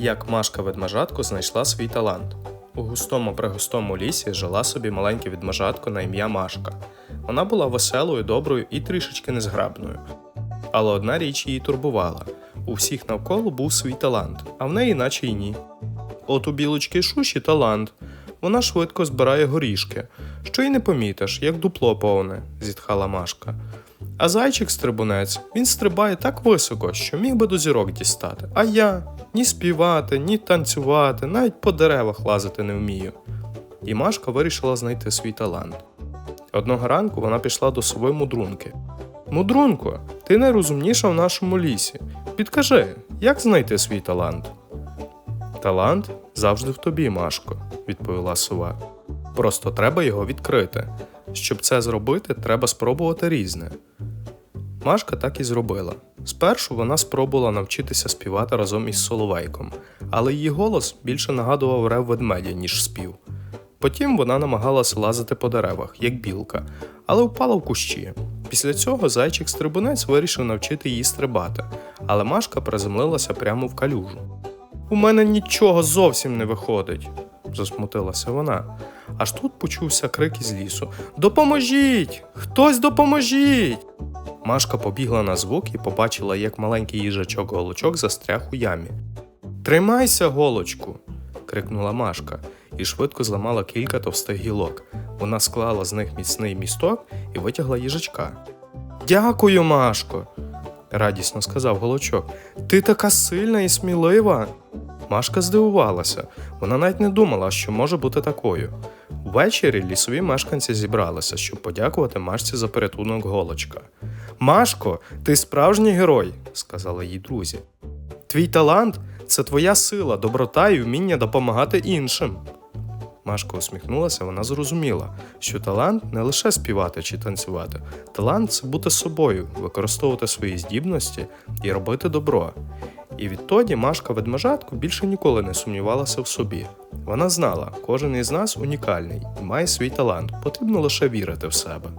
Як Машка ведмежатко знайшла свій талант. У густому пригустому лісі жила собі маленьке відмежатко на ім'я Машка. Вона була веселою, доброю і трішечки незграбною. Але одна річ її турбувала: у всіх навколо був свій талант, а в неї наче й ні. От у білочки Шуші талант. Вона швидко збирає горішки, що й не помітиш, як дупло повне, зітхала Машка. А зайчик стрибунець, він стрибає так високо, що міг би до зірок дістати. А я ні співати, ні танцювати, навіть по деревах лазити не вмію. І Машка вирішила знайти свій талант. Одного ранку вона пішла до своєї мудрунки. Мудрунко, ти найрозумніша в нашому лісі. Підкажи, як знайти свій талант? Талант завжди в тобі, Машко, відповіла сова. Просто треба його відкрити. Щоб це зробити, треба спробувати різне. Машка так і зробила. Спершу вона спробувала навчитися співати разом із Соловейком, але її голос більше нагадував рев ведмедя, ніж спів. Потім вона намагалася лазити по деревах, як білка, але впала в кущі. Після цього зайчик-стрибунець вирішив навчити її стрибати, але Машка приземлилася прямо в калюжу. У мене нічого зовсім не виходить, засмутилася вона. Аж тут почувся крик із лісу: Допоможіть! Хтось допоможіть! Машка побігла на звук і побачила, як маленький їжачок голочок застряг у ямі. Тримайся, голочку. крикнула Машка і швидко зламала кілька товстих гілок. Вона склала з них міцний місток і витягла їжачка. Дякую, Машко, радісно сказав голочок. Ти така сильна і смілива. Машка здивувалася. Вона навіть не думала, що може бути такою. Ввечері лісові мешканці зібралися, щоб подякувати Машці за порятунок голочка. Машко, ти справжній герой, сказали їй друзі. Твій талант це твоя сила, доброта і вміння допомагати іншим. Машка усміхнулася, вона зрозуміла, що талант не лише співати чи танцювати. Талант це бути собою, використовувати свої здібності і робити добро. І відтоді Машка ведмежатку більше ніколи не сумнівалася в собі. Вона знала, кожен із нас унікальний і має свій талант, потрібно лише вірити в себе.